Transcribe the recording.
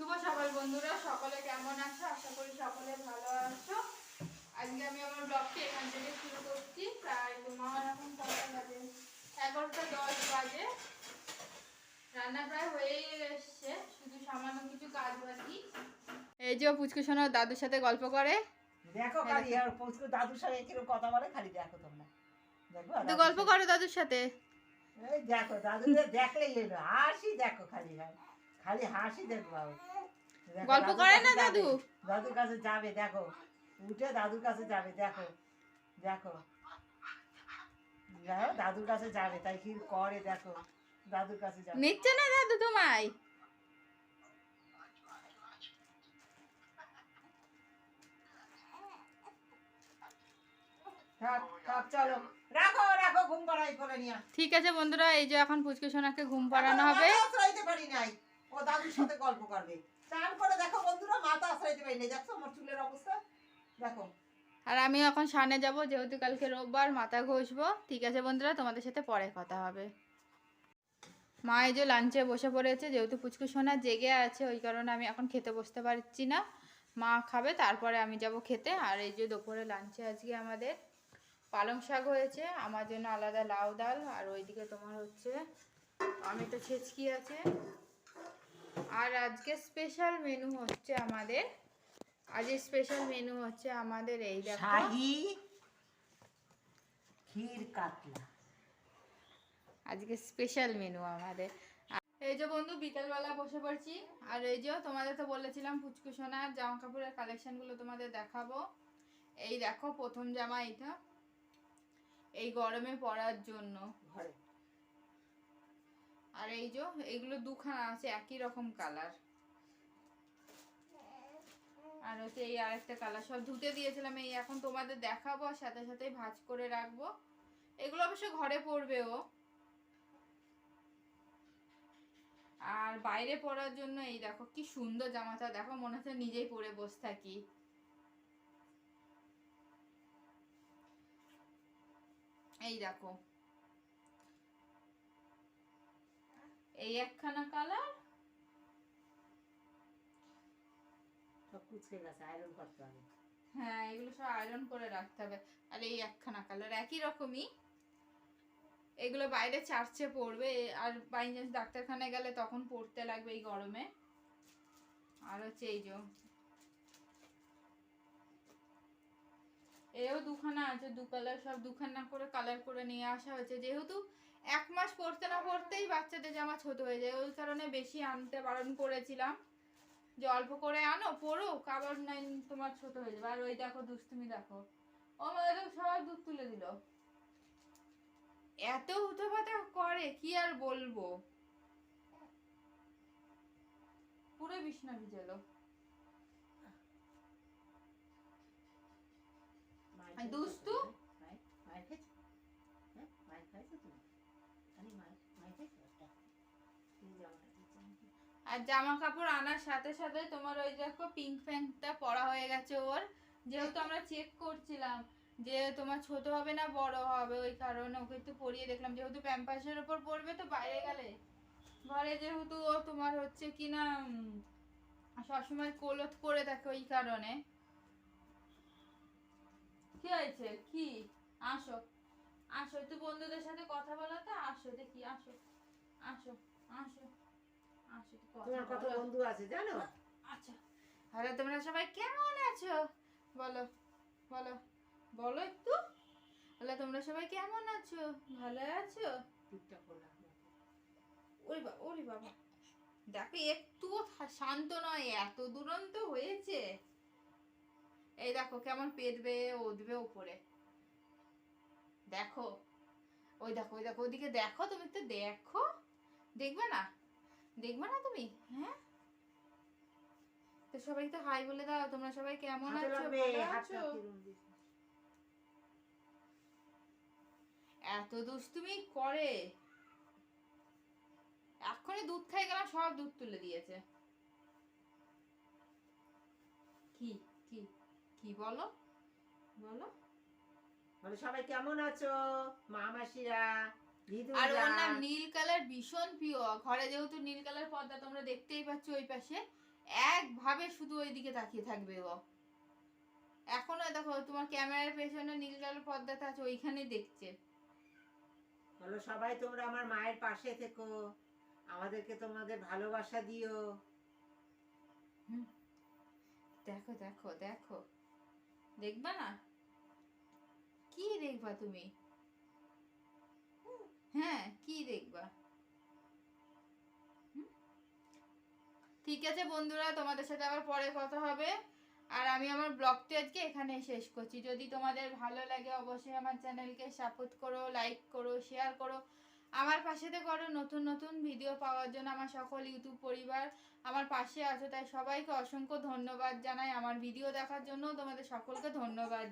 শুভ সকাল বন্ধুরা সকলে কেমন আছো? আশা করি সকলে ভালো আছো। আজকে আমি আমার ব্লগটি এখান থেকে শুরু করছি। প্রায় তোমার এখন কটা বাজে এগারোটা দশ বাজে। রান্না প্রায় হয়েই এসছে শুধু সামান্য কিছু কাজ বাকি। এই যে পুচকু সোনা দাদুর সাথে গল্প করে। দেখো খালি আর পুচকু দাদুর সাথে কীরকম কথা বলে খালি দেখো তোমরা। দেখো তো গল্প করো দাদুর সাথে। এই দেখো দাদুদের দেখলেই হাসি দেখো খালি ভাই। খালি হাসি দেখো গল্প করে না দাদু? দাদুর কাছে যাবে দেখো। উঠে দাদুর কাছে যাবে দেখো। দেখো। দাদুর কাছে যাবে তাই কি করে দেখো। দাদুর কাছে যাবে। নিচ্ছে না দাদু তোমায়? থাক থাক চলো। রাখো রাখো ঘুম পাড়াই করে নিয়ে ঠিক আছে বন্ধুরা এই যে এখন পুচকু সোনাকে ঘুম পাড়ানো হবে। ও দাদুর সাথে গল্প করবে। চান করে দেখো বন্ধুরা, মাথা আশ্রাইতে পারি নাই দেখছ আমার চুলের অবস্থা? দেখো। আর আমি এখন সামনে যাব, যেহেতু কালকে রোববার, মাথা ঘষবো। ঠিক আছে বন্ধুরা, তোমাদের সাথে পরে কথা হবে। মা এই যে লাঞ্চে বসে পড়েছে, যেহেতু পুচকু সোনা জেগে আছে, ওই কারণে আমি এখন খেতে বসতে পারছি না। মা খাবে, তারপরে আমি যাব খেতে। আর এই যে দুপুরে লাঞ্চে আজকে আমাদের পালং শাক হয়েছে, আমার জন্য আলাদা লাউ ডাল। আর ওইদিকে তোমার হচ্ছে আমি তো ছেচকি আছে। আর আজকে স্পেশাল মেনু হচ্ছে আমাদের আজকে স্পেশাল মেনু হচ্ছে আমাদের এই দেখো। শাহি ক্ষীর কাতলা। আজকে স্পেশাল মেনু আমাদের। এই যে বন্ধু বিকেলবেলা বসে পড়ছি। আর এই যে তোমাদের তো বলেছিলাম ফুচকু সোনার জামা কাপড়ের কালেকশনগুলো তোমাদের দেখাবো। এই দেখো প্রথম জামা এটা এই গরমে পরার জন্য। ঘরে। আর এই যে এইগুলো দুখানা আছে, একই রকম কালার আর হচ্ছে এই আরেকটা কালার সব ধুতে দিয়েছিলাম, এই এখন তোমাদের দেখাবো আর সাথে সাথে ভাঁজ করে রাখব। এগুলো অবশ্য ঘরে পরবেও আর বাইরে পরার জন্য এই দেখো, কি সুন্দর জামাটা। দেখো, মনে হচ্ছে নিজেই পরে বসে থাকি। এই দেখো। এই একখানা কালার? সব কুচকে গেছে আয়রন করতে হবে। হ্যাঁ এগুলো সব আয়রন করে রাখতে হবে। আর এই একখানা কালার একই রকমই। এগুলো বাইরে চার্চে পড়বে। আর বাই চান্স ডাক্তারখানায় গেলে তখন পড়তে লাগবে এই গরমে। আর হচ্ছে এই যে এও দুখানা আছে দু কালার সব দুখানা করে কালার করে নিয়ে আসা হয়েছে। যেহেতু এক মাস পড়তে না পড়তেই বাচ্চাদের জামা ছোট হয়ে যায়। ওই কারণে বেশি আনতে বারণ করেছিলাম। যে অল্প করে আনো পড়ো কাবার নাই তোমার ছোট হয়ে যাবে। আর ওই দেখো, দুষ্টুমি দেখো। ও মানে সবাই দুধ তুলে দিল। এত হুটোপাতা করে, কি আর বলব? পুরো বিছনা ভিজেলো মায়ের আর খেয়েছো দুষ্টু? তো? মায়ের- মায়ের খেয়েছো? হ্যাঁ? মায়ের খাইছো তুমি? খালি মায়ের- মায়ের খেয়েছো একটা? এই জামাটা দিয়েছে আমাকে। আর জামা কাপড় আনার সাথে সাথে তোমার ওই দেখো পিঙ্ক প্যান্টটা পরা হয়ে গেছে ওর। যেহেতু আমরা চেক করছিলাম যে তোমার ছোট হবে না বড় হবে, ওই কারণে ওকে একটু পরিয়ে দেখলাম। যেহেতু প্যাম্পাসের ওপর পড়বে তো বাইরে গেলে। ঘরে যেহেতু ও তোমার হচ্ছে কি না সবসময় কোলত করে থাকে ওই কারণে। কি হয়েছে? কি? আসো। আসো, একটু বন্ধুদের সাথে কথা বলো তো। আসো দেখি, আসো। আসো আসো। তোমার কত বন্ধু আছে জানো? আচ্ছা। আরে তোমরা সবাই কেমন আছো? বলো বলো বলো একটু। বলো তোমরা সবাই কেমন আছো? ভালো আছো? ওরে বাবা ওরে বাবা। দেখো একটুও শান্ত নয় এত দুরন্ত হয়েছে। এই দেখো কেমন পেট বেয়ে উঠবে উপরে। দেখো। ওই দেখো ওই দেখো ওইদিকে দেখো তুমি একটু দেখো। দেখবে না? দেখবে না তুমি? হ্যাঁ? তো সবাই তো হাই বলে দাও তোমরা সবাই কেমন আছো। এত দুষ্টুমি করে। এক্ষুনি দুধ খাই গেলাম সব দুধ তুলে দিয়েছে। কি কি কি বলো? বলো। বলো সবাই কেমন আছো? মা মাসিরা? আর ওর নাম নীল কালার ভীষণ প্রিয়। ঘরে যেহেতু নীল কালার পর্দা তোমরা দেখতেই পাচ্ছ ওই পাশে। একভাবে শুধু ওই দিকে তাকিয়ে থাকবে গো এখনও দেখো তোমার ক্যামেরার পেছনে নীল কালার পর্দাটা আছে ওইখানে দেখছে। বলো সবাই তোমরা আমার মায়ের পাশে থেকো। আমাদেরকে তোমাদের ভালোবাসা দিও। দেখো দেখো দেখো। দেখবা না? কি দেখবা তুমি? হ্যাঁ কি দেখবা? ঠিক আছে বন্ধুরা, তোমাদের সাথে আবার পরে কথা হবে। আর আমি আমার ব্লগটি আজকে এখানে শেষ করছি। যদি তোমাদের ভালো লাগে, অবশ্যই আমার চ্যানেলকে সাপোর্ট করো লাইক করো শেয়ার করো। আমার পাশেতে করো নতুন নতুন ভিডিও পাওয়ার জন্য আমার সকল ইউটিউব পরিবার আমার পাশে আছো। তাই সবাইকে অসংখ্য ধন্যবাদ জানাই। আমার ভিডিও দেখার জন্য তোমাদের সকলকে ধন্যবাদ।